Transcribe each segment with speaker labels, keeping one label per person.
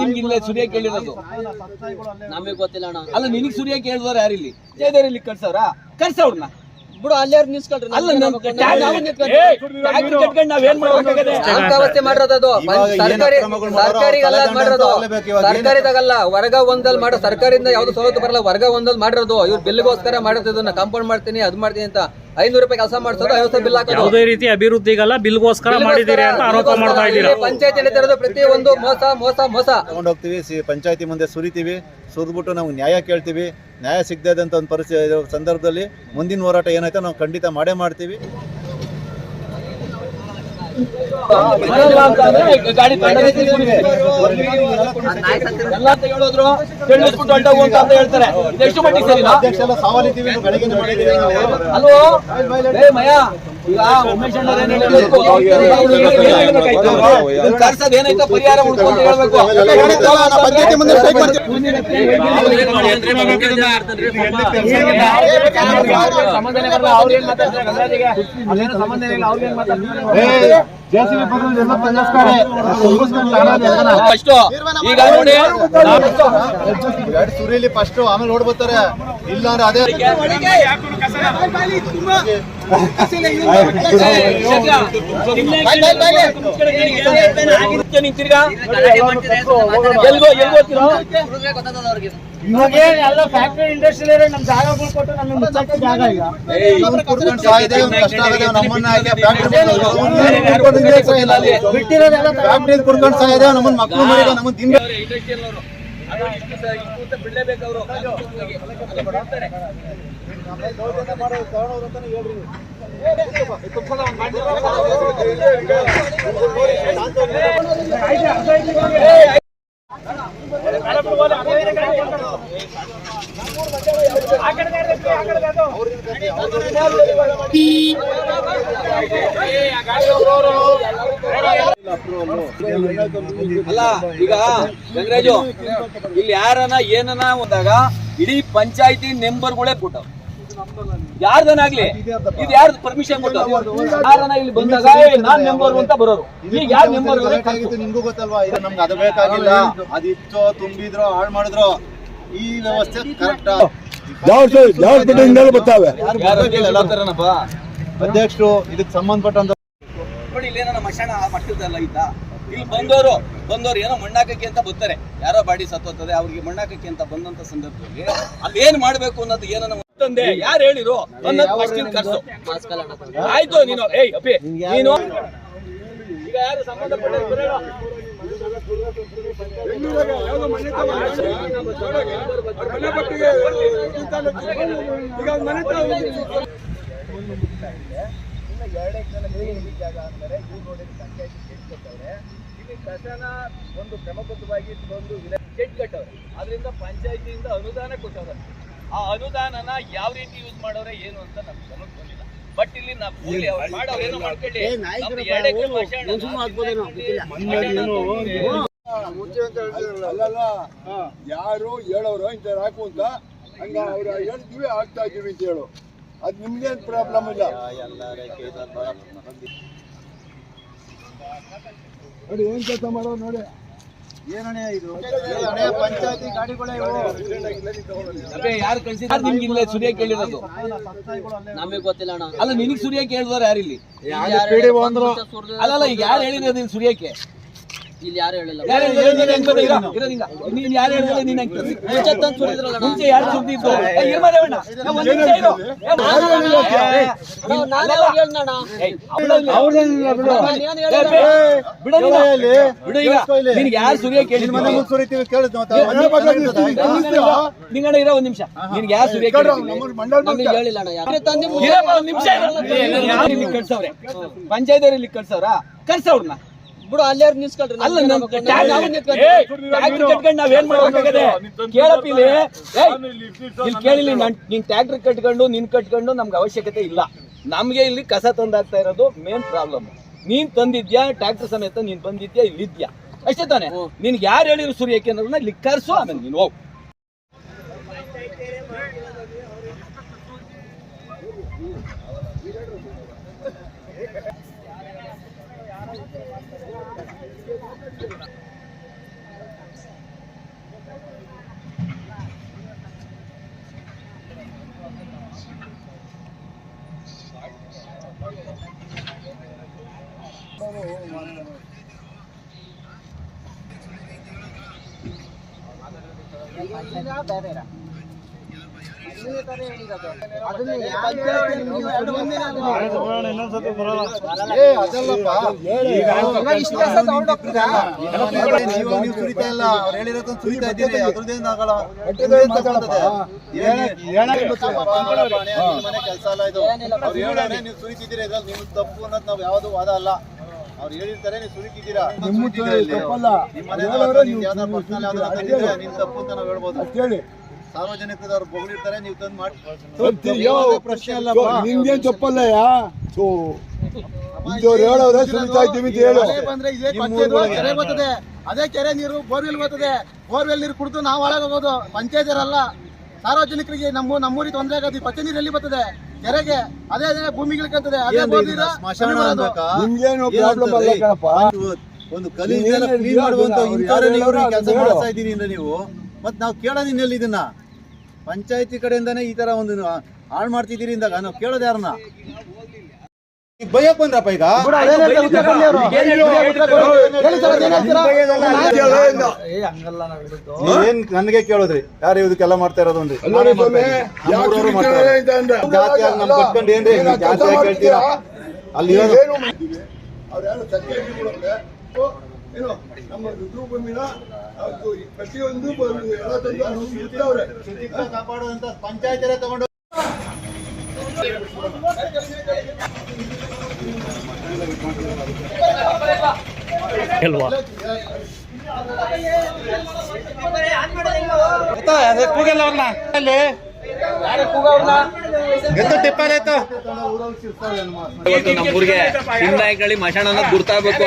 Speaker 1: ನಿಮ್ಗೆ ಇಲ್ಲೇ ಸುರಿಯ ಕೇಳಿರೋದು.
Speaker 2: ನಮಗೆ ಗೊತ್ತಿಲ್ಲ ಅಣ್ಣ.
Speaker 1: ಅಲ್ಲ ಸೂರ್ಯ ಸುರಿಯ ಕೇಳಿದವ್ರು ಯಾರಿಲ್ಲಿ ಜಯದೇವ್ ಇಲ್ಲಿ ಕಳ್ಸವ್ರ? ಕಳ್ಸವ್ರನ್ನ
Speaker 2: ಬಿಡು ಅಲ್ಲಾರು ನಿಲ್ಸ್ಕೊಳ್ರಿ
Speaker 1: ಅಲ್ಲ ಕಟ್ಕೊಂಡು ನಾವೇನ್ ಮಾಡ್ಬೇಕಾಗದೆ
Speaker 2: ವ್ಯವಸ್ಥೆ ಮಾಡಿರೋದು ಸರ್ಕಾರಿ ಸರ್ಕಾರಿಗಲ್ಲ ಮಾಡಿರೋದು. ಸರ್ಕಾರಿದಾಗಲ್ಲ ವರ್ಗ ಒಂದಲ್ಲಿ ಮಾಡೋ. ಸರ್ಕಾರದಿಂದ ಯಾವ್ದು ಸವಲತ್ತು ಬರಲ್ಲ ವರ್ಗ ಒಂದಲ್ಲಿ ಮಾಡಿರೋದು. ಇವ್ರು ಬಿಲ್ಗೋಸ್ಕರ ಮಾಡಿರೋದು ಕಂಪೌಂಡ್ ಕಾಂಪೌಂಡ್ ಮಾಡ್ತೀನಿ ಅದ್ ಮಾಡ್ತೀನಿ ಅಂತ. ಐನೂರು ರೂಪಾಯಿ ಕೆಲಸ ಮಾಡ್ತದೆ ಐವತ್ತು ಬಿಲ್ ಹಾಕೋದು.
Speaker 3: ಯಾವುದೇ ರೀತಿ ಅಭಿವೃದ್ಧಿಗಲ್ಲ ಬಿಲ್ಗೋಸ್ಕರ ಮಾಡಿದ್ದೀರಿ ಅಂತ ಆರೋಪ ಮಾಡ್ತಾ ಇದ್ದೀರಾ?
Speaker 2: ಪಂಚಾಯತಿ ಪ್ರತಿ ಒಂದು ಮೋಸ ಮೋಸ ಮೋಸ.
Speaker 4: ತಗೊಂಡು ಹೋಗ್ತೀವಿ ಸಿ ಪಂಚಾಯತಿ ಮುಂದೆ ಸುರಿತೀವಿ ಸುರಿದ್ಬಿಟ್ಟು ನಾವು ನ್ಯಾಯ ಕೇಳ್ತೀವಿ. ನ್ಯಾಯ ಸಿಗದೇ ಇದ್ದಂಥ ಒಂದು ಪರಿಸ್ಥಿತಿ ಸಂದರ್ಭದಲ್ಲಿ ಮುಂದಿನ ಹೋರಾಟ ಏನಾಯ್ತೋ ನಾವು ಖಂಡಿತ ಮಾಡೇ ಮಾಡ್ತೀವಿ.
Speaker 1: ಅಂತ ಹೇಳ್ತಾರೆ ಎಷ್ಟು ಮಟ್ಟಿಗೆ ಏನಾಯ್ತೋ ಪರಿಹಾರ ಹುಡ್ಕೊಂತ ಹೇಳ್ಬೇಕು
Speaker 4: ಪಂಚಾಯತಿ ಮುಂದೆ ಮಾತಾಡ್ತಾರೆ ಮಾಡ್ತೀವಿ
Speaker 1: ಸಂಬಂಧನೇ ಬರಲ್ಲ ಅವ್ರು ಏನು ಮಾತಾಡ್ತಾರೆ ಎಲ್ಲ ಫಸ್ಟ್ ಈಗ ನೋಡಿ
Speaker 4: ಗಾಡಿ ಸುರಿಲಿ ಫಸ್ಟ್ ಆಮೇಲೆ ನೋಡ್ಬೋತಾರೆ ಇಲ್ಲ ಅಂದ್ರೆ ಅದೇ
Speaker 1: ತಿರ್ಗಾ ಎಲ್ಗೋ ಎಲ್ಗೋ ಹೋಗ್ತೀರೋ?
Speaker 5: ಎಲ್ಲ ಫ್ಯಾಕ್ಟ್ರಿ ಇಂಡಸ್ಟ್ರಿಯಲ್ ನಮ್ ಜಾಗಗಳು ಕೊಟ್ಟು ನಮಗೆ ಮುಚ್ಚಕ್ಕೆ ಜಾಗ. ಬಿಟ್ಟಿರೋದೆಲ್ಲ
Speaker 4: ಫ್ಯಾಕ್ಟ್ರಿ ಕುಡ್ಕೊಂಡು ಸಾಯ್ದೆ, ನಮ್ಮನ್ನ ನಮ್ಮನ್ನ ತಿಂದ
Speaker 1: ಇಂಡಸ್ಟ್ರಿಯಲ್ ಅವರು ಅದು ಇಷ್ಟು ಸ- ಇಷ್ಟು ಅಂತ ಬಿಡ್ಲೇಬೇಕು ಅವರು ಅಲ್ಲ ಈಗ ಗಂಗರಾಜು ಇಲ್ಲಿ ಯಾರನ ಏನನ ಹೋದಾಗ ಇಡೀ ಪಂಚಾಯತಿ ಮೆಂಬರ್ಗಳೇ ಕೊಟ್ಟವ್ ಯಾರ್ದನಾಗ್ಲಿ ಇದು ಯಾರ್ದು ಪರ್ಮಿಷನ್ ಕೊಟ್ಟು ಯಾರನ ಇಲ್ಲಿ ಬಂದಾಗ ನಾನ್ ಮೆಂಬರ್ ಅಂತ ಬರೋರು. ಈಗ ಯಾರು ಮೆಂಬರ್
Speaker 4: ನಿಮ್ಗೂ ಗೊತ್ತಲ್ವಾ? ಇದು ನಮ್ಗೆ ಅದು ಬೇಕಾಗಿಲ್ಲ. ಅದಿತ್ತು ತುಂಬಿದ್ರು ಹಾಳು ಮಾಡಿದ್ರು ಈ ವ್ಯವಸ್ಥೆ ಕರೆಕ್ಟ್ ಅಧ್ಯಕ್ಷರು ಇದಕ್ಕೆ ಸಂಬಂಧಪಟ್ಟಂತ
Speaker 1: ನೋಡಿ ಇಲ್ಲೇನ ಏನೋ ಮಶಾಣ ಮಟ್ಟದಲ್ಲ ಇದ್ದ ಇಲ್ಲಿ ಬಂದವರು ಬಂದವರು ಏನೋ ಮಣ್ಣಾಕಕ್ಕೆ ಅಂತ ಬರ್ತಾರೆ. ಯಾರೋ ಬಾಡಿ ಸತ್ತೋಗ್ತದೆ ಅವ್ರಿಗೆ ಮಣ್ಣಾಕಕ್ಕೆ ಅಂತ ಬಂದಂತ ಸಂದರ್ಭದಲ್ಲಿ ಅಲ್ಲಿ ಏನ್ ಮಾಡ್ಬೇಕು ಅನ್ನೋದು ಏನನ್ನ ತಂದೆ. ಯಾರು ಹೇಳಿರು? ಅನ್ನೋದು ಇಲ್ಲಿ ಕರ್ಸು. ಆಯ್ತು ನೀನು. ಏಯ್ ಅಪ್ಪಿ ನೀನು ಈಗ ಯಾರು ಸಂಬಂಧಪಟ್ಟ ಇಲ್ಲಿ ಕಸನ ಒಂದು ಕ್ರಮಬದ್ಧವಾಗಿ ಒಂದು ಶೆಡ್ ಕಟ್ಟವ್ರೆ ಅದರಿಂದ ಪಂಚಾಯತಿಯಿಂದ ಅನುದಾನ ಕೊಟ್ಟವ್ರೆ. ಆ ಅನುದಾನನ ಯಾವ ರೀತಿ ಯೂಸ್ ಮಾಡೋರೆ ಏನು ಅಂತ ನಮ್ಗೆ ಗಮನಕ್ಕೆ ಬಟ್ ಇಲ್ಲಿ ನಾವು ಕೂಲಿ ಅವ್ರು ಮಾಡೋರು ಏನೋ ಮಾಡ್ಕೊಳ್ಳಿ ನಮ್ದು ಎರಡ್ ಎಕ್ರೆ ಮಶಾಣ,
Speaker 6: ಅಲ್ಲಲ್ಲ ಯಾರು ಹೇಳೋರು ಇಂಥ ಹಾಕು ಅಂತ ಹಂಗ ಅವ್ರು ಹೇಳ್ತೀವಿ ಆಗ್ತಾ ಇದೀವಿ ಅಂತ ಹೇಳು. ಅದ್ ನಿಮ್ಗೇನ್ ಪ್ರಾಬ್ಲಮ್ ಇಲ್ಲ. ನೋಡಿ ಏನ್ ಕೆಲಸ ಮಾಡೋ ನೋಡಿ.
Speaker 4: ಏನಣೆ ಇದು? ಏನಣೆ ಪಂಚಾಯತಿ ಗಾಡಿಗಳೇ ಇವು.
Speaker 1: ಅಬ್ಬೆ ಯಾರು ಕಳ್ಸಿದ್ರು ನಿಮ್ಗೆ ಇಲ್ಲೇ ಸುರಿಯ ಕೇಳಿರೋದು.
Speaker 2: ನಮಗೆ ಗೊತ್ತಿಲ್ಲ ಅಣ್ಣ.
Speaker 1: ಅಲ್ಲ ನಿನಗ್ ಸುರಿಯ ಕೇಳಿದವ್ರು ಯಾರಿಲ್ಲಿ?
Speaker 2: ಇಲ್ಲಿ
Speaker 1: ಅಲ್ಲಲ್ಲ ಈಗ ಯಾರು ಹೇಳಿದ್ರೆ ಇಲ್ಲಿ ಸುರಿಯಕ್ಕೆ?
Speaker 2: ಯಾರು ಹೇಳಿಲ್ಲ.
Speaker 1: ಯಾರು ಹೇಳಿದ್ರು ನೀನ್ ಇರೋ, ಇರೋ ನಿಂಗ. ನೀನ್ ಯಾರು ನೀನ್?
Speaker 2: ಮುಂಚೆ
Speaker 1: ಯಾರು ಸುದ್ದಿದ್ದು ಹೇಳಿಲ್ಲ.
Speaker 2: ಹೇಳಿಲ್ಲ.
Speaker 4: ಇಲ್ಲಿ
Speaker 1: ನಿನ್ಗೆ ಯಾರು ಸುರಿಯ ಕೇಳಿದ್ರು ನಿಂಗಣ್ಣ ಇರೋ ಒಂದ್ ನಿಮಿಷ. ನಿನ್ಗೆ ಯಾರು ಸುರಿಯ
Speaker 2: ಹೇಳಿಲ್ಲ
Speaker 1: ಒಂದ್ ನಿಮಿಷ. ಯಾರು ಇಲ್ಲಿ ಕಳ್ಸವ್ರೆ? ಪಂಚಾಯತ್ ಇಲ್ಲಿ ಕಳ್ಸವ್ರ? ಕಳ್ಸವ್ರನ್ನ
Speaker 2: ಬಿಡು ಅಲ್ಲಾರು ನಿಲ್ಸ್ಕೊಳ್ರಿ?
Speaker 1: ಅಲ್ಲ ನಮ್ ಟ್ಯಾಗ್ ಏ, ಟ್ಯಾಕ್ಟರ್ ಕಟ್ಕೊಂಡು ನಿನ್ ಮಾಡ್ಬೇಕಾಗದೆ ಕೇಳಪ್ಪ ಇಲ್ಲಿ? ಏಯ್, ಇಲ್ಲಿ ಕೇಳಿಲಿ ನಾನ್ ನೀನ್ ಟ್ಯಾಕ್ಟರ್ ಕಟ್ಕೊಂಡು ನೀನ್ ಕಟ್ಕೊಂಡು ನಮ್ಗೆ ಅವಶ್ಯಕತೆ ಇಲ್ಲ. ನಮ್ಗೆ ಇಲ್ಲಿ ಕಸ ತಂದಾಗ್ತಾ ಇರೋದು ಮೇನ್ ಪ್ರಾಬ್ಲಮ್ ನೀನ್ ತಂದಿದ್ಯಾ ಟ್ಯಾಕ್ಟರ್ ಸಮೇತ ನೀನ್ ಬಂದಿದ್ಯಾ ಇಲ್ಲಿದ್ಯಾ? ಅಷ್ಟೇ ತಾನೆ? ನಿನ್ಗೆ ಯಾರು ಹೇಳಿದ್ರು ಸೂರ್ಯಕ್ಕೆ ಅನ್ನೋದನ್ನ ಇಲ್ಲಿ ಕರ್ಸು ಆಮೇಲೆ ನೀನು ಹೋಗು.
Speaker 4: ಅದಲ್ಲಪ್ಪ ನೀವು ನೀವು ಸುರಿತಾ ಇಲ್ಲ ಅವ್ರು ಹೇಳಿರೋದನ್ನ ಸುರಿತಾ ಇದ್ದೀರಿ ಅದ್ರದ್ದೇನು ಆಗಲ್ಲ ನಿಮ್ದೇನ್ ತಗೊಳ್ತದೆ? ಏನ್- ನಿಮ್ಮ ಮನೆ ಕೆಲಸ ಅಲ್ಲ ಇದು ಅವ್ರು ನೀವು ಸುರಿತಿದ್ದೀರಿ ಇದ್ರಲ್ಲಿ ನಿಮ್ ತಪ್ಪು ಅನ್ನೋದು ನಾವು ಯಾವ್ದು ವಾದ ಅಲ್ಲ ಅವ್ರು ಹೇಳಿರ್ತಾರೆ ನೀವು. ತಂದಿದ್ರೆ ನಿಮ್ ತಪ್ಪು ಅಂತ ನಾವು ಹೇಳ್ಬೋದು.
Speaker 6: ಹೇಳಿ
Speaker 4: ಸಾರ್ವಜನಿಕರದವ್ರು ಬೊಗಳಿರ್ತಾರೆ ನೀವು ತಂದು ಮಾಡಿ. ಪ್ರಶ್ನೆ
Speaker 6: ನಿಮ್ಗೇನ್ ತಪ್ಪಲ್ಲಯ್ಯ? ಇದ್ದೀವಿ ಅಂತ ಹೇಳು.
Speaker 7: ಬಂದ್ರೆ ಇದೇ ಕೆರೆ ಬರ್ತದೆ. ಅದೇ ಕೆರೆ ನೀರು ಬೋರ್ವೆಲ್ ಬರ್ತದೆ. ಬೋರ್ವೆಲ್ ನೀರು ಕುಡಿದು ನಾವು ಒಳಗೋಗೋದು ಪಂಚಾಯತಿರಲ್ಲ ಸಾರ್ವಜನಿಕರಿಗೆ ನಮ್ಮ ನಮ್ಮೂರಿಗೆ ತೊಂದರೆ ಆಗೋದು. ಪಚ್ಚ ನೀರು ಎಲ್ಲಿ ಬರ್ತದೆ? ಕೆರೆಗೆ ಅದೇ ಅದೇ ಭೂಮಿಗೆ ಇಳ್ಕೊಂತದೆ ಅದೇ
Speaker 4: ಏನ್
Speaker 7: ಬೋರ್
Speaker 4: ಇದು
Speaker 7: ನೀರು
Speaker 4: ಸ್ಮಶಾನ
Speaker 7: ಕುಡಿಯೋದು.
Speaker 4: ಅನ್ಬೇಕಾ?
Speaker 6: ನಿಮ್ಗೇನು ಪ್ರಾಬ್ಲಮ್ ಅಲ್ಲ ಕಣಪ್ಪ.
Speaker 4: ಒಂದು-
Speaker 6: ಕಲಿ ಏನ್
Speaker 4: ಮಾಡುವಂತ
Speaker 6: ಅವ್ರು ಯಾರು
Speaker 4: ಕೆಲಸ
Speaker 6: ಅದನ್ನ
Speaker 4: ಮಾಡ್ತಾ
Speaker 6: ಹೇಳು.
Speaker 4: ಅಂದ್ರೆ ನೀವು. ಮತ್ ನಾವು ಕೇಳೋದಿನ್ನೆಲ್ಲಿ ಇದನ್ನ? ಪಂಚಾಯತಿ ಕಡೆಯಿಂದಾನೇ ಈ ತರ ಒಂದು ಹಾಳು ಮಾಡ್ತಿದ್ದೀರಿ ಅಂದಾಗ ನಾವು ಕೇಳೋದು ಯಾರನ್ನ? ಬೈಯಕ್ ಬಂದ್ರಪ್ಪ ಈಗ? ಏನ್ ನನ್ಗೆ ಕೇಳೋದ್ರಿ? ಯಾರು ಇದಕ್ಕೆಲ್ಲ ಮಾಡ್ತಾ ಇರೋದು ಅಂದ್ರಿ?
Speaker 6: ಅಲ್ಲ ನೋಡಿ ಸ್ವಾಮಿ, ಯಾಕ್
Speaker 4: ನಮ್ಮೂರವ್ರು
Speaker 6: ಸುರಿತೀರ
Speaker 4: ಮಾಡ್ತಾರೆ.
Speaker 6: ಅಂತ ಅಂದ್ರೆ.
Speaker 4: ಜಾತಿಯಾಗಿ ನಮ್ ಕಟ್ಕೊಂಡು ಏನ್ರಿ
Speaker 6: ಏನ್
Speaker 4: ಜಾತಿ
Speaker 6: ಕೆಲಸ
Speaker 4: ಯಾಕೆ ಹೇಳ್ತೀರಾ
Speaker 6: ಮಾಡ್ತೀರಾ?
Speaker 4: ಅಲ್ಲಿ ಇರೋದು-
Speaker 6: ಏನು ಮಾಡ್ತೀವಿ? ಅವ್ರು ಯಾರು ಸತ್ಯ ಹೇಳ್ಬಿಡೋದ್ರೆ, ಓ, ಏನು ನಮ್ಮ ರುದ್ರ ಭೂಮಿನ ಅದು ಈ ಪ್ರತಿಯೊಂದು ಬ- ಎಲ್ಲ ತಂದು ಅವ್ರು ಇರ್ತವ್ರೆ.
Speaker 4: ಕಾಪಾಡುವಂತ ಪಂಚಾಯತಿರೇ ತಗೊಂಡು
Speaker 3: ಅಲ್ವಾ
Speaker 1: ಇವತ್ತು ನಮ್ಮ ಊರಿಗೆ ಹಿಂದಾಯ್ಕಳಿ ಮಶಾಣ ಅನ್ನೋದು ಗುರ್ತಾಗಬೇಕು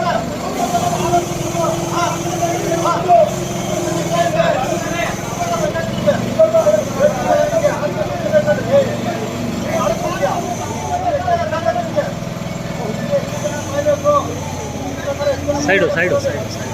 Speaker 3: ಸೈಡು ಸೈಡು. ಸೈಡು ಸೈಡು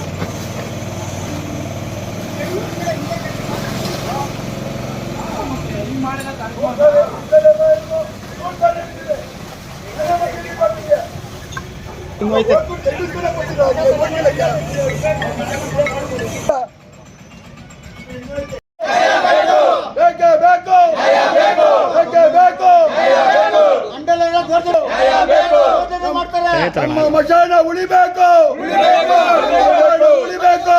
Speaker 6: ಬೇಕೇ ಬೇಕು. ಬೇಕೇ ಬೇಕು. ನಮ್ಮ ಮಶಾನ ಉಳಿಬೇಕು. ಮಶಾನ ಉಳಿಬೇಕು.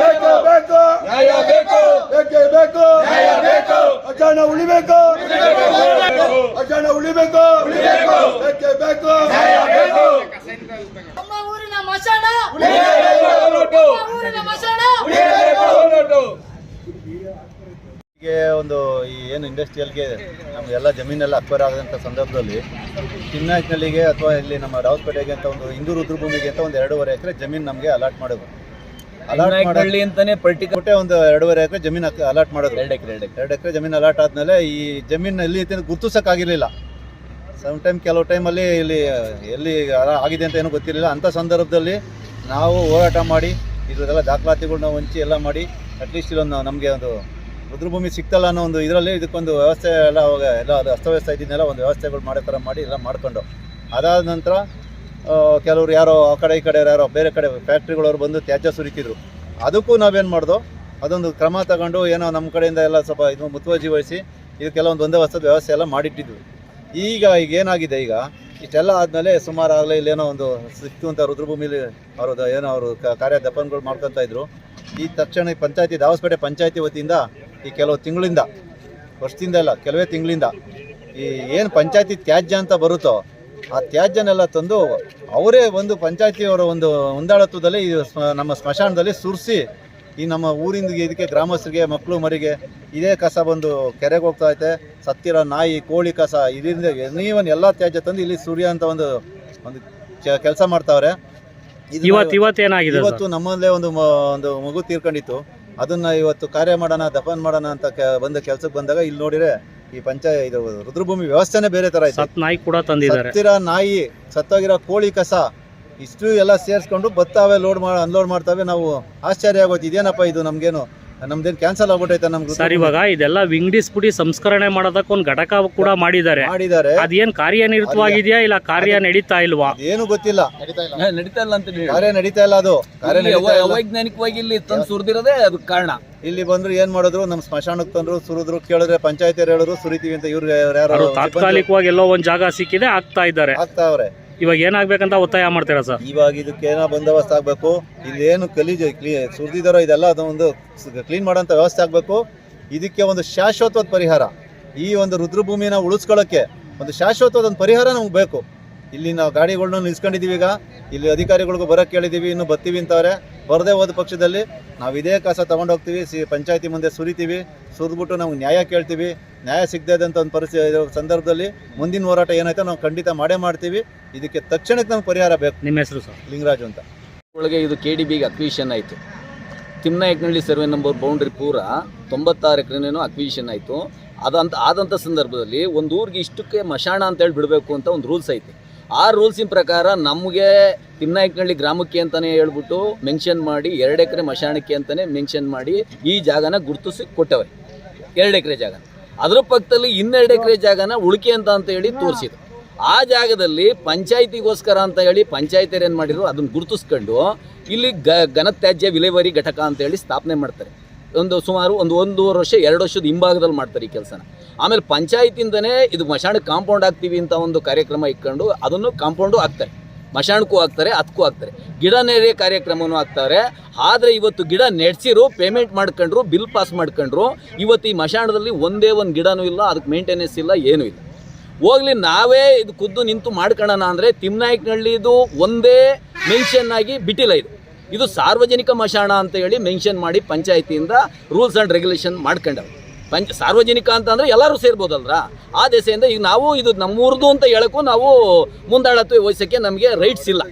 Speaker 6: ಬೇಕು ಬೇಕೇ. ಬೇಕು. ಬೇಕೇ ಬೇಕು. ಮಶಾನ ಉಳಿಬೇಕು. ಮಶಾನ ಉಳಿಬೇಕು. ಬೇಕೇ ಬೇಕು.
Speaker 8: ನಮ್ಮ ಊರಿನ ಮಶಾನ ಊರಿನ ಮಶಾನ
Speaker 4: ಹೀಗೆ ಒಂದು ಈ ಏನು ಇಂಡಸ್ಟ್ರಿಯಲ್ಗೆ ನಮಗೆಲ್ಲ ಜಮೀನೆಲ್ಲ ಅಕ್ವೈರ್ ಆಗೋಂಥ ಸಂದರ್ಭದಲ್ಲಿ ಚಿನ್ನಾಜ್ನಲ್ಲಿಗೆ ಅಥವಾ ಇಲ್ಲಿ ನಮ್ಮ ರಾವತ್ಪೇಟೆಗೆ ಅಂತ ಒಂದು ಹಿಂದೂ ರುದ್ರಭೂಮಿಗೆ ಅಂತ ಒಂದು ಎರಡೂವರೆ ಎಕರೆ ಜಮೀನು ನಮಗೆ ಅಲಾಟ್ ಮಾಡೋದು ಅಲಾಟ್
Speaker 1: ಮಾಡಿ ಅಂತಾನೆ ಪರ್ಟಿಕ್ಯುಲರ್
Speaker 4: ಒಂದು ಎರಡೂವರೆ ಎಕರೆ ಜಮೀನು ಅಲಾಟ್ ಮಾಡೋದು
Speaker 1: ಎರಡು ಎಕರೆ ಎರಡು ಎಕರೆ.
Speaker 4: ಎರಡು ಎಕರೆ ಜಮೀನು ಅಲಾಟ್ ಆದಮೇಲೆ ಈ ಜಮೀನು ಎಲ್ಲಿ ಗುರ್ತಿಸೋಕ್ಕಾಗಿರಲಿಲ್ಲ. ಸಮ್ ಟೈಮ್ ಕೆಲವು ಟೈಮಲ್ಲಿ ಇಲ್ಲಿ ಎಲ್ಲಿ ಆಗಿದೆ ಅಂತ ಏನೂ ಗೊತ್ತಿರಲಿಲ್ಲ. ಅಂಥ ಸಂದರ್ಭದಲ್ಲಿ ನಾವು ಹೋರಾಟ ಮಾಡಿ ಇದರೆಲ್ಲ ದಾಖಲಾತಿಗಳನ್ನ ಹಂಚಿ ಎಲ್ಲ ಮಾಡಿ ಅಟ್ಲೀಸ್ಟ್ ಇಲ್ಲೊಂದು ನಮಗೆ ಒಂದು ರುದ್ರಭೂಮಿ ಸಿಕ್ತಲ್ಲ ಅನ್ನೋ ಒಂದು ಇದರಲ್ಲಿ ಇದಕ್ಕೊಂದು ವ್ಯವಸ್ಥೆ ಎಲ್ಲ ಅವಾಗ ಎಲ್ಲ ಅದು ಅಸ್ತವ್ಯಸ್ತ ಇದ್ದಿದ್ದೆಲ್ಲ ಒಂದು ವ್ಯವಸ್ಥೆಗಳು ಮಾಡೋ ಥರ ಮಾಡಿ ಎಲ್ಲ ಮಾಡ್ಕೊಂಡು. ಅದಾದ ನಂತರ ಕೆಲವರು ಯಾರೋ ಆ ಕಡೆ ಈ ಕಡೆ ಯಾರೋ ಬೇರೆ ಕಡೆ ಫ್ಯಾಕ್ಟ್ರಿಗಳವ್ರು ಬಂದು ತ್ಯಾಜ್ಯ ಸುರಿತಿದ್ರು. ಅದಕ್ಕೂ ನಾವೇನು ಮಾಡ್ದೋ, ಅದೊಂದು ಕ್ರಮ ತಗೊಂಡು ಏನೋ ನಮ್ಮ ಕಡೆಯಿಂದ ಎಲ್ಲ ಸ್ವಲ್ಪ ಇದು ಮುತುವರ್ಜಿ ವಹಿಸಿ ಇದಕ್ಕೆಲ್ಲ ಒಂದು ಒಂದೇ ವಸ್ತುದ ವ್ಯವಸ್ಥೆ ಎಲ್ಲ ಮಾಡಿಟ್ಟಿದ್ವಿ. ಈಗ ಈಗ ಏನಾಗಿದೆ ಈಗ? ಇಷ್ಟೆಲ್ಲ ಆದಮೇಲೆ ಸುಮಾರು ಆಗಲೇ ಇಲ್ಲೇನೋ ಒಂದು ಸಿಕ್ತು ಅಂತ ರುದ್ರಭೂಮಿಲಿ ಅವರು ಏನೋ ಅವರು ಕಾರ್ಯ ದಪನ್ಗಳು ಮಾಡ್ಕೊತಾ ಇದ್ರು. ಈ ತಕ್ಷಣ ಪಂಚಾಯತಿ, ದಾವಸ್ಪೇಟೆ ಪಂಚಾಯತಿ ವತಿಯಿಂದ ಈ ಕೆಲವು ತಿಂಗಳಿಂದ ವರ್ಷದಿಂದ ಇಲ್ಲ ಕೆಲವೇ ತಿಂಗಳಿಂದ ಈ ಏನು ಪಂಚಾಯತಿ ತ್ಯಾಜ್ಯ ಅಂತ ಬರುತ್ತೋ ಆ ತ್ಯಾಜ್ಯನೆಲ್ಲ ತಂದು ಅವರೇ ಒಂದು ಪಂಚಾಯತಿಯವರ ಒಂದು ಹೊಂದಾಳತ್ವದಲ್ಲಿ ಈ ನಮ್ಮ ಸ್ಮಶಾನದಲ್ಲಿ ಸುರಿಸಿ ಈ ನಮ್ಮ ಊರಿಂದ ಇದಕ್ಕೆ ಗ್ರಾಮಸ್ಥರಿಗೆ ಮಕ್ಕಳು ಮರಿಗೆ ಇದೇ ಕಸ ಬಂದು ಕೆರೆಗೆ ಹೋಗ್ತಾ ಐತೆ. ಸತ್ತಿರ ನಾಯಿ ಕೋಳಿ ಕಸ ಇದರಿಂದ ನೀವನ್ ಎಲ್ಲ ತ್ಯಾಜ್ಯ ತಂದು ಇಲ್ಲಿ ಸೂರ್ಯ ಅಂತ ಒಂದು ಒಂದು ಕೆಲಸ ಮಾಡ್ತಾವ್ರೆ.
Speaker 3: ಇವತ್ತು ಇವತ್ತು
Speaker 4: ಇವತ್ತು ನಮ್ಮಲ್ಲೇ ಒಂದು ಒಂದು ಮಗು ತೀರ್ಕೊಂಡಿತ್ತು. ಅದನ್ನ ಇವತ್ತು ಕಾರ್ಯ ಮಾಡೋಣ ದಫನ್ ಮಾಡೋಣ ಅಂತ ಬಂದ ಕೆಲ್ಸಕ್ಕೆ ಬಂದಾಗ ಇಲ್ಲಿ ನೋಡಿದ್ರೆ ಈ ಪಂಚಾಯ ಇದು ರುದ್ರಭೂಮಿ ವ್ಯವಸ್ಥೆನೇ ಬೇರೆ ತರ
Speaker 3: ಇದೆ ನಾಯಿ ಕೂಡ ತಂದಿದ್ದಾರೆ.
Speaker 4: ಸತ್ತಿರೋ ನಾಯಿ ಸತ್ತೋಗಿರೋ ಕೋಳಿ ಕಸ ಇಷ್ಟು ಎಲ್ಲ ಸೇರಿಸ್ಕೊಂಡು ಬತ್ತಾವೆ ಲೋಡ್ ಮಾಡಿ ಅನ್ಲೋಡ್ ಮಾಡ್ತಾವೆ ನಾವು ಆಶ್ಚರ್ಯ ಆಗೋಯ್ತು. ಇದೇನಪ್ಪ ಇದು ನಮ್ಗೇನು? ನಮ್ದೇನು ಕ್ಯಾನ್ಸಲ್ ಆಗ್ಬಿಟ್ಟೈತೆ ನಮ್ಗೆ
Speaker 3: ಸರ್ ಇವಾಗ ಇದೆಲ್ಲ ಪುಡಿ ಸಂಸ್ಕರಣೆ ಮಾಡೋದಕ್ಕೆ ಒಂದು ಘಟಕ ಕೂಡ ಮಾಡಿದ್ದಾರೆ.
Speaker 4: ಮಾಡಿದ್ದಾರೆ.
Speaker 3: ಅದೇನ್ ಕಾರ್ಯನಿರತವಾಗಿದೆಯಾ ಇಲ್ಲ ಕಾರ್ಯ ನಡೀತಾ ಇಲ್ವಾ?
Speaker 4: ಏನು ಗೊತ್ತಿಲ್ಲ.
Speaker 1: ನಡೀತಾ ಇಲ್ಲ. ಅಂತ ಹೇಳಿ.
Speaker 4: ಕಾರ್ಯ ನಡೀತಾ ಇಲ್ಲ ಅದು. ಕಾರ್ಯ
Speaker 1: ಇಲ್ಲಿ
Speaker 4: ನಡೀತಾ ಇಲ್ಲ.
Speaker 1: ಅವೈಜ್ಞಾನಿಕವಾಗಿ ಇಲ್ಲಿ ತಂದು ಸುರಿದಿರೋದೇ ಅದಕ್ಕೆ ಕಾರಣ.
Speaker 4: ಇಲ್ಲಿ ಬಂದ್ರು ಏನ್ ಮಾಡಿದ್ರು? ನಮ್ ಸ್ಮಶಾನಕ್ಕೆ ತಂದ್ರು ಸುರಿದ್ರು ಕೇಳಿದ್ರೆ ಪಂಚಾಯತಿಯರು ಹೇಳಿದ್ರು ಸುರಿತೀವಿ ಅಂತ ಇವ್ರಿಗೆ ಯಾರು
Speaker 3: ಅವರು ತಾತ್ಕಾಲಿಕವಾಗಿ ಎಲ್ಲೋ ಒಂದ್ ಜಾಗ ಸಿಕ್ಕಿದೆ ಆಗ್ತಾ ಇದ್ದಾರೆ.
Speaker 4: ಆಗ್ತಾವ್ರೆ
Speaker 3: ಇವಾಗ ಏನಾಗ್ಬೇಕಂತ ಒತ್ತಾಯ ಮಾಡ್ತೀರಾ ಸರ್?
Speaker 4: ಇವಾಗ ಇದಕ್ಕೆ ಏನೋ ಬಂದೋಬಸ್ತ್ ಆಗ್ಬೇಕು. ಇಲ್ಲಿ ಏನು ಗಲೀಜು ಕ್ಲೀ, ಸುರಿದಿದಾರೋ ಇದೆಲ್ಲ ಅದೊಂದು ಕ್ಲೀನ್ ಮಾಡೋಂಥ ವ್ಯವಸ್ಥೆ ಆಗಬೇಕು. ಇದಕ್ಕೆ ಒಂದು ಶಾಶ್ವತವಾದ ಪರಿಹಾರ. ಈ ಒಂದು ರುದ್ರಭೂಮಿನ ಉಳಿಸ್ಕೊಳ್ಳೋಕ್ಕೆ ಒಂದು ಶಾಶ್ವತವಾದ ಒಂದು ಪರಿಹಾರ ನಮ್ಗೆ ಬೇಕು. ಇಲ್ಲಿ ನಾವು ಗಾಡಿಗಳನ್ನ ನಿಲ್ಸ್ಕೊಂಡಿದ್ದೀವಿ ಈಗ. ಇಲ್ಲಿ ಅಧಿಕಾರಿಗಳಿಗೂ ಬರೋಕ್ಕೆ ಕೇಳಿದೀವಿ ಇನ್ನು ಬರ್ತೀವಿ ಅಂತವ್ರೆ. ಬರದೇ ಹೋದ ಪಕ್ಷದಲ್ಲಿ ನಾವು ಇದೇ ಕಾಸ ತಗೊಂಡು ಹೋಗ್ತೀವಿ ಸಿ ಪಂಚಾಯತಿ ಮುಂದೆ ಸುರಿತೀವಿ ಸುರಿದ್ಬಿಟ್ಟು ನಮ್ಗೆ ನ್ಯಾಯ ಕೇಳ್ತೀವಿ ನ್ಯಾಯ ಸಿಗದೇ ಇದ್ದಂಥ ಒಂದು ಪರಿಸ್ಥಿತಿ ಇರೋ ಸಂದರ್ಭದಲ್ಲಿ ಮುಂದಿನ ಹೋರಾಟ ಏನಾಯ್ತೋ ನಾವು ಖಂಡಿತ ಮಾಡೇ ಮಾಡ್ತೀವಿ. ಇದಕ್ಕೆ ತಕ್ಷಣಕ್ಕೆ ನಮ್ಗೆ ಪರಿಹಾರ ಬೇಕು.
Speaker 3: ನಿಮ್ಮ ಹೆಸರು ಸರ್?
Speaker 4: ಲಿಂಗರಾಜು ಅಂತ.
Speaker 1: ಒಳಗೆ ಇದು ಕೆ ಡಿ ಬಿಗೆ ಅಕ್ವಿಷನ್ ಆಯಿತು. ತಿಮ್ನಾಯಕನಹಳ್ಳಿ ಸರ್ವೆ ನಂಬರ್ ಬೌಂಡ್ರಿ ಪೂರ ತೊಂಬತ್ತಾರು ಎಕರೆನೇನೋ ಅಕ್ವಿಷನ್ ಆಯಿತು. ಅದಂತ ಆದಂಥ ಸಂದರ್ಭದಲ್ಲಿ ಒಂದು ಊರಿಗೆ ಇಷ್ಟಕ್ಕೆ ಮಶಾಣ ಅಂತೇಳಿ ಬಿಡಬೇಕು ಅಂತ ಒಂದು ರೂಲ್ಸ್ ಐತೆ. ಆ ರೂಲ್ಸಿನ ಪ್ರಕಾರ ನಮಗೆ ತಿಮ್ನಾಯಕನಹಳ್ಳಿ ಗ್ರಾಮಕ್ಕೆ ಅಂತಲೇ ಹೇಳ್ಬಿಟ್ಟು ಮೆನ್ಷನ್ ಮಾಡಿ, ಎರಡು ಎಕರೆ ಮಶಾಣಕ್ಕೆ ಅಂತಲೇ ಮೆನ್ಷನ್ ಮಾಡಿ ಈ ಜಾಗನ ಗುರುತಿಸಿ ಕೊಟ್ಟವೆ ಎರಡು ಎಕರೆ ಜಾಗ. ಅದ್ರ ಪಕ್ಕದಲ್ಲಿ ಇನ್ನೆರಡು ಎಕರೆ ಜಾಗನ ಉಳಿಕೆ ಅಂತ ಅಂತ ಹೇಳಿ ತೋರಿಸಿದ್ರು. ಆ ಜಾಗದಲ್ಲಿ ಪಂಚಾಯತಿಗೋಸ್ಕರ ಅಂತ ಹೇಳಿ ಪಂಚಾಯತಿಯರು ಏನು ಮಾಡಿದ್ರು? ಅದನ್ನು ಗುರುತಿಸ್ಕೊಂಡು ಇಲ್ಲಿ ಗ, ಘನತ್ಯಾಜ್ಯ ವಿಲೇವಾರಿ ಘಟಕ ಅಂತ ಹೇಳಿ ಸ್ಥಾಪನೆ ಮಾಡ್ತಾರೆ. ಒಂದು ಸುಮಾರು ಒಂದು ಒಂದೂವರೆ ವರ್ಷ, ಎರಡು ವರ್ಷದ ಹಿಂಭಾಗದಲ್ಲಿ ಮಾಡ್ತಾರೆ ಈ ಕೆಲಸನ. ಆಮೇಲೆ ಪಂಚಾಯತಿಂದನೇ ಇದು ಮಶಾಣಕ್ಕೆ ಕಾಂಪೌಂಡ್ ಹಾಕ್ತೀವಿ ಅಂತ ಒಂದು ಕಾರ್ಯಕ್ರಮ ಇಟ್ಕೊಂಡು ಅದನ್ನು ಕಾಂಪೌಂಡು ಹಾಕ್ತಾರೆ. ಮಶಾಣಕ್ಕೂ ಹಾಕ್ತಾರೆ ಅದಕ್ಕೂ ಹಾಕ್ತಾರೆ ಗಿಡ ನೆರೆ ಕಾರ್ಯಕ್ರಮವೂ ಹಾಕ್ತಾರೆ ಆದರೆ ಇವತ್ತು ಗಿಡ ನೆಡ್ಸಿರು ಪೇಮೆಂಟ್ ಮಾಡ್ಕೊಂಡ್ರು ಬಿಲ್ ಪಾಸ್ ಮಾಡ್ಕೊಂಡ್ರು, ಇವತ್ತು ಈ ಮಶಾಣದಲ್ಲಿ ಒಂದೇ ಒಂದು ಗಿಡನೂ ಇಲ್ಲ, ಅದಕ್ಕೆ ಮೇಂಟೆನೆನ್ಸ್ ಇಲ್ಲ, ಏನೂ ಇಲ್ಲ. ಹೋಗ್ಲಿ, ನಾವೇ ಇದು ಖುದ್ದು ನಿಂತು ಮಾಡ್ಕೊಳ್ಳೋಣ ಅಂದರೆ ತಿಮ್ನಾಯಕನಹಳ್ಳಿದು ಒಂದೇ ಮೆನ್ಷನ್ ಆಗಿ ಬಿಟ್ಟಿಲ್ಲ ಇದು. ಇದು ಸಾರ್ವಜನಿಕ ಮಶಾಣ ಅಂತ ಹೇಳಿ ಮೆನ್ಷನ್ ಮಾಡಿ ಪಂಚಾಯತಿಯಿಂದ ರೂಲ್ಸ್ ಆ್ಯಂಡ್ ರೆಗ್ಯುಲೇಷನ್ ಮಾಡ್ಕೊಂಡವೆ ಪಂಚ ಸಾರ್ವಜನಿಕ ಅಂತ ಅಂದರೆ ಎಲ್ಲರೂ ಸೇರ್ಬೋದಲ್ರ? ಆ ದೆಸೆಯಿಂದ ಈಗ ನಾವು ಇದು ನಮ್ಮೂರ್ದು ಅಂತ ಹೇಳಕ್ಕೂ ನಾವು ಮುಂದಾಳತ್ವ ವಹಿಸೋಕ್ಕೆ ನಮಗೆ ರೈಟ್ಸ್ ಇಲ್ಲ.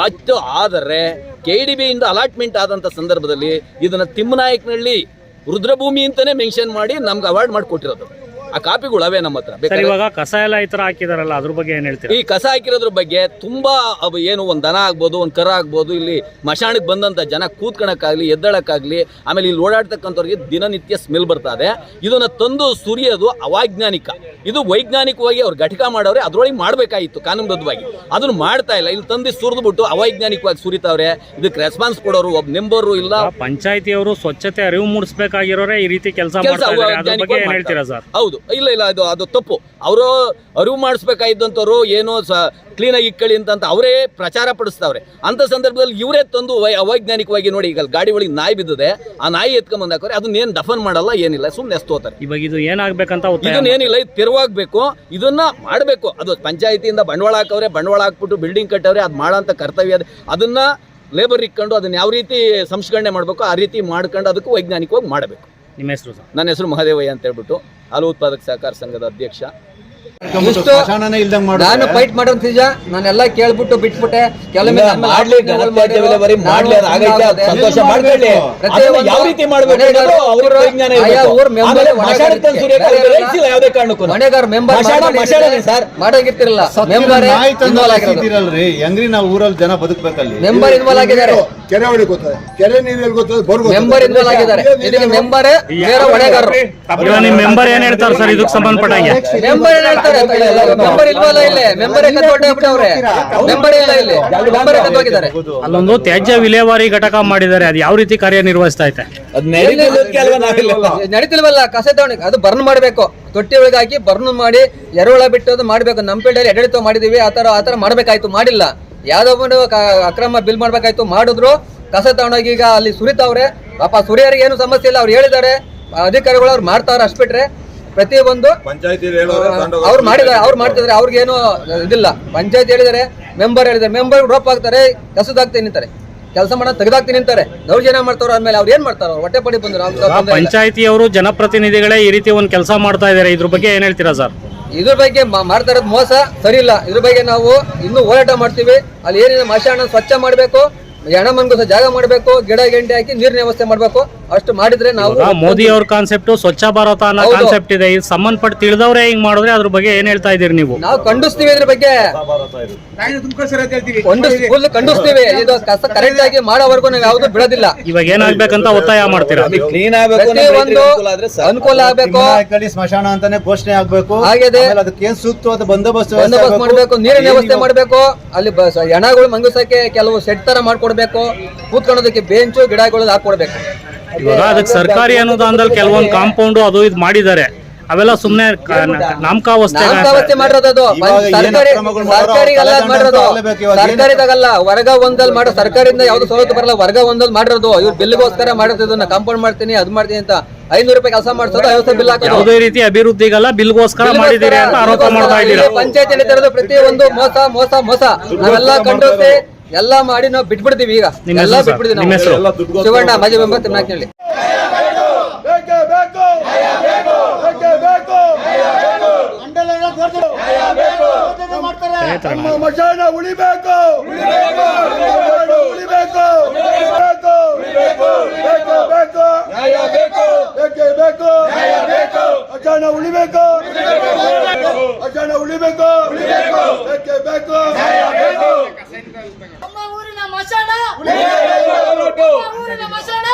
Speaker 1: ಬಟ್ ಆದರೆ ಕೆ ಡಿ ಬಿಯಿಂದ ಅಲಾಟ್ಮೆಂಟ್ ಆದಂಥ ಸಂದರ್ಭದಲ್ಲಿ ಇದನ್ನು ತಿಮ್ಮನಾಯಕನಹಳ್ಳಿ ರುದ್ರಭೂಮಿ ಅಂತಲೇ ಮೆನ್ಷನ್ ಮಾಡಿ ನಮ್ಗೆ ಅವಾರ್ಡ್ ಮಾಡಿಕೊಟ್ಟಿರೋದು. ಆ ಕಾಪಿಗಳು ಅವೇ ನಮ್ಮ ಹತ್ರ.
Speaker 3: ಸರ್
Speaker 1: ಬೇಕಾದ್ರೆ
Speaker 3: ಇವಾಗ ಕಸ ಎಲ್ಲ ಈ ತರ ಹಾಕಿದಾರಲ್ಲ ಅದ್ರ ಬಗ್ಗೆ ಏನ್ ಹೇಳ್ತೀರಾ?
Speaker 1: ಈ ಕಸ ಹಾಕಿರೋದ್ರ ಬಗ್ಗೆ ತುಂಬಾ ಅವು ಏನು ಒಂದು ದನ ಆಗ್ಬೋದು ಒಂದು ಕರ ಆಗ್ಬೋದು ಇಲ್ಲಿ ಮಶಾಣಕ್ಕೆ ಬಂದಂತ ಜನ ಕೂತ್ಕೊಳಕ್ಕಾಗ್ಲಿ ಎದ್ದಳಕ್ಕಾಗ್ಲಿ ಆಮೇಲೆ ಇಲ್ಲಿ ಓಡಾಡ್ತಕ್ಕಂಥವ್ರಿಗೆ ದಿನನಿತ್ಯ ಸ್ಮೆಲ್ ಬರ್ತಾ ಇದೆ. ಇದನ್ನ ತಂದು ಸುರಿಯೋದು ಅವೈಜ್ಞಾನಿಕ. ಇದು ವೈಜ್ಞಾನಿಕವಾಗಿ ಅವ್ರು ಘಟಕ ಮಾಡೋರೆ ಅದ್ರೊಳಗೆ ಮಾಡಬೇಕಾಗಿತ್ತು ಕಾನೂನುಬದ್ಧವಾಗಿ. ಅದನ್ನ ಮಾಡ್ತಾ ಇಲ್ಲ. ಇಲ್ಲಿ ತಂದು ಸುರಿದ್ಬಿಟ್ಟು ಅವೈಜ್ಞಾನಿಕವಾಗಿ ಸುರಿತಾವ್ರೆ. ಇದಕ್ಕೆ ರೆಸ್ಪಾನ್ಸ್ ಕೊಡೋರು ಒಬ್ಬ ನೆಂಬರು ಇಲ್ಲ.
Speaker 3: ಪಂಚಾಯತಿಯವರು ಸ್ವಚ್ಛತೆ ಅರಿವು ಮೂಡಿಸ್ಬೇಕಾಗಿರೋರೆ ಈ ರೀತಿ ಕೆಲಸ
Speaker 1: ಕೆಲ್ಸ
Speaker 3: ಮಾಡ್ತಾ ಇದ್ದಾರೆ. ಅದ್ರ ಬಗ್ಗೆ ಏನ್
Speaker 1: ಮಾಡ್ತಾರೆ.
Speaker 3: ಹೇಳ್ತೀರಾ ಸರ್?
Speaker 1: ಹೌದು. ಇಲ್ಲ ಇಲ್ಲ ಅದು ಅದು ತಪ್ಪು. ಅವರು ಅರಿವು ಮಾಡಿಸ್ಬೇಕಾಗಿದ್ದಂಥವ್ರು ಏನೋ ಸ ಕ್ಲೀನಾಗಿ ಇಕ್ಕಳಿ ಅಂತ ಅವರೇ ಪ್ರಚಾರ ಪಡಿಸ್ತಾವ್ರೆ. ಅಂತ ಸಂದರ್ಭದಲ್ಲಿ ಇವರೇ ತಂದು ವೈ ಅವೈಜ್ಞಾನಿಕವಾಗಿ ನೋಡಿ ಈಗ ಗಾಡಿ ಒಳಗೆ ನಾಯಿ ಬಿದ್ದಿದೆ ಆ ನಾಯಿ ಎತ್ಕೊಂಡ್ ಹಾಕೋರೆ ಅದನ್ನ ಏನು ದಫನ್ ಮಾಡಲ್ಲ ಏನಿಲ್ಲ ಸುಮ್ಮನೆ ಎಸ್ತೋತಾರೆ.
Speaker 3: ಇವಾಗ ಇದು ಏನಾಗಬೇಕಂತ ಇದನ್ನೇನಿಲ್ಲ
Speaker 1: ಇದನ್ನ ಏನಿಲ್ಲ ಇದು ತೆರವಾಗಬೇಕು ಇದನ್ನ ಮಾಡಬೇಕು. ಅದು ಪಂಚಾಯತಿಯಿಂದ ಬಂಡವಾಳ ಹಾಕವ್ರೆ ಬಂಡವಾಳ ಹಾಕ್ಬಿಟ್ಟು ಬಿಲ್ಡಿಂಗ್ ಕಟ್ಟವ್ರೆ ಅದು ಮಾಡೋಂಥ ಕರ್ತವ್ಯ ಅದು. ಅದನ್ನ ಲೇಬರ್ ಇಕ್ಕೊಂಡು ಅದನ್ನ ಯಾವ ರೀತಿ ಸಂಸ್ಕರಣೆ ಮಾಡಬೇಕು ಆ ರೀತಿ ಮಾಡ್ಕೊಂಡು ಅದಕ್ಕೂ ವೈಜ್ಞಾನಿಕವಾಗಿ ಮಾಡಬೇಕು.
Speaker 3: ನಿಮ್ಮ ಹೆಸರು ಸರ್?
Speaker 1: ನನ್ನ ಹೆಸರು ಮಹದೇವಯ್ಯ ಅಂತ ಹೇಳ್ಬಿಟ್ಟು ಹಾಲು ಉತ್ಪಾದಕ ಸಹಕಾರ ಸಂಘದ ಅಧ್ಯಕ್ಷ.
Speaker 2: ಇಷ್ಟು ನಾನು ಫೈಟ್ ಮಾಡೋ ನಿಜ ನಾನೆಲ್ಲ ಕೇಳ್ಬಿಟ್ಟು ಬಿಟ್ಬಿಟ್ಟೆ. ಕೆಲವೊಮ್ಮೆ
Speaker 1: ಮಾಡ್ಲಿ, ಮಾಡ್ಲಿ, ಅದು ಆಗೈತೆ, ಅದು ಸಂತೋಷ. ಮಾಡ್ಕೊಳ್ಳಿ.
Speaker 2: ಪ್ರತಿಯೊಂದು
Speaker 1: ಯಾವ ರೀತಿ ಮಾಡ್ಬೇಕು ಅನ್ನೋದು ವಿಜ್ಞಾನ
Speaker 2: ಆಯಾ. ಊರ್ ಮೆಂಬರ್
Speaker 1: ಯಾವುದೇ ಕಾರಣಕ್ಕೂ.
Speaker 2: ಮನೆಗಾರ
Speaker 1: ಸರ್.
Speaker 2: ಮಾಡೋಗಿರ್ತಿರಲ್ಲ.
Speaker 4: ಹೆಂಗ್ರಿ ನಾವು ಊರಲ್ಲಿ ಜನ ಬದುಕ್ಬೇಕಲ್ಲಿ?
Speaker 2: ಮೆಂಬರ್ ಇನ್ವಾಲ್ ಆಗಿದ್ದಾರೆ.
Speaker 6: ಕೆರೆ ಒಳಗೆ ಗೊತ್ತದೆ? ಕೆರೆ ಗೊತ್ತದೆ?
Speaker 2: ಮೆಂಬರ್ ಇನ್ವಾಲ್ ಆಗಿದ್ದಾರೆ. ಇದಕ್ಕೆ ಮೆಂಬರ್ ನೇರ ಹೊಣೆಗಾರರು
Speaker 3: ಇವಾಗ ನಿಮ್ ಮೆಂಬರ್ ಏನ್ ಹೇಳ್ತಾರೆ ಸರ್ ಇದಕ್ಕೆ ಸಂಬಂಧಪಟ್ಟಂಗೆ?
Speaker 2: ಮೆಂಬರ್ ಏನ್ ಹೇಳ್ತಾರೆ? ಮೆಂಬರ್ ಇಲ್ವಲ್ಲ ಇಲ್ಲಿ? ಮೆಂಬರ್ ಕತ್ತೋಗ್ಬಿಟ್ಟವ್ರೆ ಮೆಂಬರ್ ಇಲ್ಲ ಇಲ್ಲಿ. ಮೆಂಬರ್ ಕತ್ತೋಗಿದ್ದಾರೆ
Speaker 3: ಅಲ್ಲೊಂದು ತ್ಯಾಜ್ಯ ವಿಲೇವಾರಿ ಘಟಕ ಮಾಡಿದ್ದಾರೆ. ಅದು ಯಾವ ರೀತಿ ಕಾರ್ಯನಿರ್ವಹಿಸ್ತಾ ಐತೆ
Speaker 2: ನಡೀತಿಲ್ವಲ್ಲ? ಕಸ ತಗೊಂಡು ಅದು ಬರ್ನ್ ಮಾಡ್ಬೇಕು. ತೊಟ್ಟಿ ಒಳಗೆ ಹಾಕಿ ಬರ್ನ್ ಮಾಡಿ ಎರೆಹುಳ ಬಿಟ್ಟು ಮಾಡ್ಬೇಕು. ಮಾಡಬೇಕು ನಮ್ಮ ಪೀಳಿಯಲ್ಲಿ ಎಡಳಿತ ಮಾಡಿದೀವಿ ಆತರ ಆತರ ಮಾಡ್ಬೇಕಾಯ್ತು. ಮಾಡಿಲ್ಲ. ಯಾವ್ದೋ ಒಂದು ಅಕ್ರಮ ಬಿಲ್ ಮಾಡ್ಬೇಕಾಯ್ತು. ಮಾಡಿದ್ರು. ಕಸ ತಗೊಂಡೋಗಿ ಈಗ ಅಲ್ಲಿ ಸುರಿತಾವ್ರೆ. ಪಾಪ ಸುರಿಯರಿಗೆ ಏನು ಸಮಸ್ಯೆ ಇಲ್ಲ. ಅವ್ರು ಹೇಳಿದ್ದಾರೆ. ಅಧಿಕಾರಿಗಳು ಅವ್ರು ಮಾಡ್ತಾವ್ರೆ ಅಷ್ಟು ಬಿಟ್ರೆ. ಪ್ರತಿಯೊಂದು ಅವ್ರು ಮಾಡಿದ್ದಾರೆ ಅವ್ರು ಮಾಡ್ತಿದ್ದಾರೆ ಅವ್ರಿಗೇನು ಇದಿಲ್ಲ. ಪಂಚಾಯತ್ ಹೇಳಿದರೆ ಮೆಂಬರ್ ಹೇಳಿದ್ದಾರೆ ಮೆಂಬರ್ ಡ್ರಾಪ್ ಆಗ್ತಾರೆ ಕಸದಾಗ್ತೀನಿ ನಿಂತಾರೆ ಕೆಲಸ ಮಾಡೋ ತೆಗೆದಾಗ್ತೀನಿ ನಿಂತಾರೆ ದೌರ್ಜನ್ಯ ಮಾಡ್ತಾರ ಆದ್ಮೇಲೆ ಅವ್ರು ಏನ್ ಮಾಡ್ತಾರ? ಹೊಟ್ಟೆ ಪಡಿ ಬಂದ್ರು
Speaker 3: ಪಂಚಾಯತಿಯವರು ಜನಪ್ರತಿನಿಧಿಗಳೇ ಈ ರೀತಿ ಒಂದು ಕೆಲಸ ಮಾಡ್ತಾ ಇದ್ದಾರೆ ಇದ್ರ ಬಗ್ಗೆ ಏನ್ ಹೇಳ್ತೀರಾ ಸರ್?
Speaker 2: ಇದ್ರ ಬಗ್ಗೆ ಮಾ- ಮಾಡ್ತಾ ಇರೋದು ಮೋಸ ಸರಿ ಇಲ್ಲ ಇದ್ರ ಬಗ್ಗೆ ನಾವು ಇನ್ನೂ ಹೋರಾಟ ಮಾಡ್ತೀವಿ. ಅಲ್ಲಿ ಏನಿದೆ ಮಶಾಣ ಸ್ವಚ್ಛ ಮಾಡಬೇಕು ಹೆಣ ಮನ್ಗೋಸ ಜಾಗ ಮಾಡಬೇಕು ಗಿಡ ಗೆಂಡಿ ಹಾಕಿ ನೀರಿನ ವ್ಯವಸ್ಥೆ ಮಾಡಬೇಕು. ಅಷ್ಟು ಮಾಡಿದ್ರೆ ನಾವು
Speaker 3: ಮೋದಿ ಅವ್ರ ಕಾನ್ಸೆಪ್ಟ್ ಸ್ವಚ್ಛ ಭಾರತ ಅನ್ನೋ ಕಾನ್ಸೆಪ್ಟ್ ಇದೆ. ಇದು ಸಂಬಂಧಪಟ್ಟ ತಿಳಿದವ್ರೆ ಹಿಂಗ್ ಮಾಡಿದ್ರೆ ಅದ್ರ ಬಗ್ಗೆ ಏನ್ ಹೇಳ್ತಾ ಇದೀರಿ ನೀವು?
Speaker 2: ನಾವು ಖಂಡಿಸ್ತೀವಿ ಇದ್ರ ಬಗ್ಗೆ. ಒಂದು ಫುಲ್ ಖಂಡಿಸ್ತೀವಿ. ಇದು ಕಸ ಕರೆಕ್ಟ್ ಆಗಿ ಮಾಡೋವರೆಗೂ ನಾವು ಯಾವ್ದು ಬಿಡೋದಿಲ್ಲ.
Speaker 3: ಇವಾಗ ಏನಾಗ್ಬೇಕಂತ ಒತ್ತಾಯ ಮಾಡ್ತೀರಾ?
Speaker 1: ಕ್ಲೀನ್ ಆಗ್ಬೇಕು ಅನುಕೂಲ
Speaker 2: ಆಗಬೇಕು.
Speaker 4: ಸ್ಮಶಾನ ಅಂತಾನೆ ಘೋಷಣೆ ಆಗ್ಬೇಕು. ಹಾಗೆ ಅದಕ್ಕೆ ಏನ್ ಸೂಕ್ತವಾದ ಬಂದೋಬಸ್ತ್
Speaker 2: ಬಂದೋಬಸ್ತ್. ಮಾಡಬೇಕು ನೀರಿನ ವ್ಯವಸ್ಥೆ ಮಾಡ್ಬೇಕು. ಅಲ್ಲಿ ಹೆಣಗಳು ಮಂಗಸಕ್ಕೆ ಕೆಲವು ಸೆಟ್ ತರ ಮಾಡ್ಕೊಡ್ಬೇಕು. ಕೂತ್ಕೊಳ್ಳೋದಕ್ಕೆ ಬೆಂಚು ಗಿಡಗಳು ಹಾಕೊಡ್ಬೇಕು.
Speaker 3: ಇವಾಗ ಅದಕ್ಕೆ ಸರ್ಕಾರಿ ಅನುದಾನದಲ್ಲಿ ಕೆಲವೊಂದು ಕಾಂಪೌಂಡ್ ಅದು ಇದು ಮಾಡಿದ್ದಾರೆ. ಅವೆಲ್ಲ ಸುಮ್ನೆ ನಾಮಕಾವಸ್ಥೆ
Speaker 2: ನಾಮಕಾವಸ್ಥೆ ಮಾಡಿರೋದು ಅದು. ಸರ್ಕಾರಿ ಸರ್ಕಾರಿಗೆಲ್ಲ ಮಾಡಿರೋದು. ಸರ್ಕಾರಿದಾಗಲ್ಲ ವರ್ಗ ಒಂದಲ್ಲಿ ಮಾಡೋ. ಸರ್ಕಾರದಿಂದ ಯಾವ್ದು ಸವಲತ್ತು ಬರಲ್ಲ ವರ್ಗ ಒಂದಲ್ಲಿ ಮಾಡಿರೋದು. ಇವ್ರು ಬಿಲ್ಗೋಸ್ಕರ ಮಾಡೋದು ಕಾಂಪೌಂಡ್ ಕಂಪೌಂಡ್ ಮಾಡ್ತೀನಿ ಅದ್ ಮಾಡ್ತೀನಿ ಅಂತ ಐನೂರು ರೂಪಾಯಿ ಕೆಲಸ ಮಾಡಿಸೋದು ಐವತ್ತು ಬಿಲ್ ಹಾಕೋದು.
Speaker 3: ಯಾವುದೇ ರೀತಿ ಅಭಿವೃದ್ಧಿಗಲ್ಲ ಬಿಲ್ಗೋಸ್ಕರ ಮಾಡಿದ್ದೀರಿ ಅಂತ ಆರೋಪ ಮಾಡ್ತಾ ಇದ್ದೀರಾ.
Speaker 2: ಪಂಚಾಯತ್ ಪ್ರತಿ ಪ್ರತಿಯೊಂದು ಮೋಸ ಮೋಸ ಮೋಸ. ನಾವೆಲ್ಲ ಕಂಡೋಸಿ ಎಲ್ಲ ಮಾಡಿ ನಾವು ಬಿಟ್ಬಿಡ್ತೀವಿ ಈಗ ಎಲ್ಲ? ಬಿಟ್ಬಿಡ್ತೀವಿ? ನಾವು ಶಿವಣ್ಣ ಮಾಜಿ ಮೆಂಬರ್ ತಿಮ್ನಾಕ್ನಳ್ಳಿ
Speaker 6: ಬೇಕೇ ಬೇಕು ಬೇಕೇ ಬೇಕು ನಮ್ಮ ಮಶಾನ ಉಳಿಬೇಕು. ಉಳಿಬೇಕು ಬೇಕು. ಬೇಕು ಬೇಕು? ಬೇಕೇ ಬೇಕು. ಮಶಾನ ಉಳಿಬೇಕು. ಮಶಾನ ಉಳಿಬೇಕು. ಬೇಕೇ? ಬೇಕು.
Speaker 8: ನಮ್ಮ ಊರಿನ ಮಶಾನ ನಮ್ಮ ಊರಿನ ಮಶಾನ